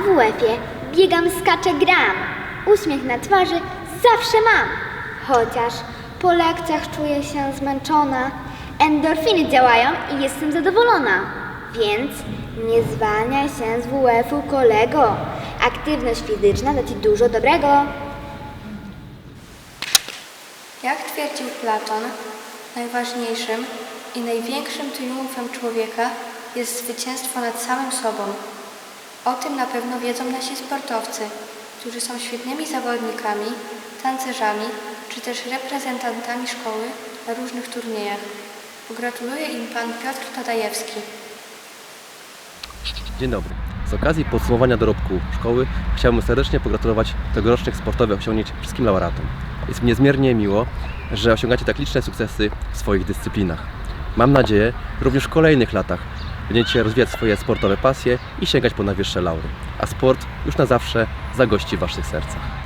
łapię, biegam, skaczę, gram. Uśmiech na twarzy zawsze mam. Chociaż po lekcjach czuję się zmęczona, endorfiny działają i jestem zadowolona. Więc nie zwalniaj się z WF-u kolego. Aktywność fizyczna da Ci dużo dobrego. Jak twierdził Platon, najważniejszym i największym triumfem człowieka jest zwycięstwo nad samym sobą. O tym na pewno wiedzą nasi sportowcy, którzy są świetnymi zawodnikami, tancerzami czy też reprezentantami szkoły na różnych turniejach. Pogratuluje im pan Piotr Tadajewski. Dzień dobry. Z okazji podsumowania dorobku szkoły chciałbym serdecznie pogratulować tegorocznych sportowych osiągnięć wszystkim laureatom. Jest mi niezmiernie miło, że osiągacie tak liczne sukcesy w swoich dyscyplinach. Mam nadzieję, również w kolejnych latach będziecie rozwijać swoje sportowe pasje i sięgać po najwyższe laury. A sport już na zawsze zagości w Waszych sercach.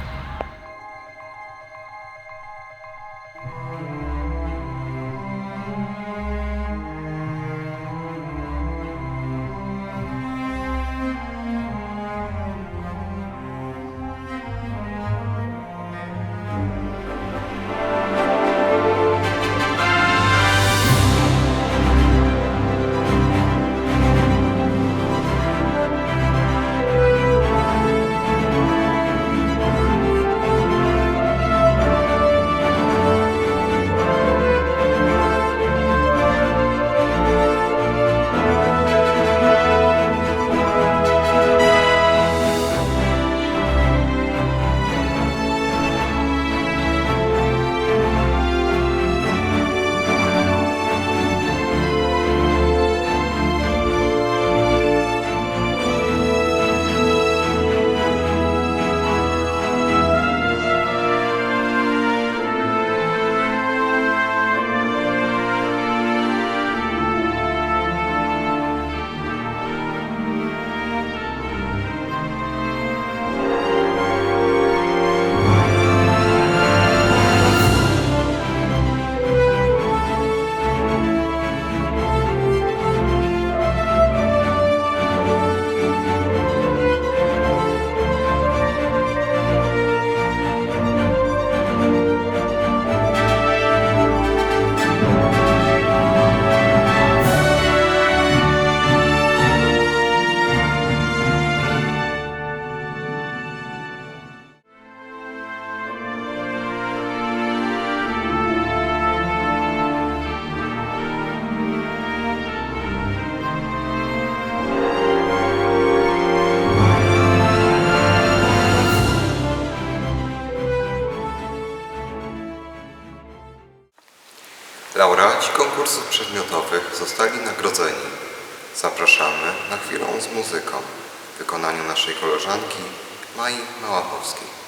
Konkursów przedmiotowych zostali nagrodzeni. Zapraszamy na chwilę z muzyką w wykonaniu naszej koleżanki Mai Małachowskiej.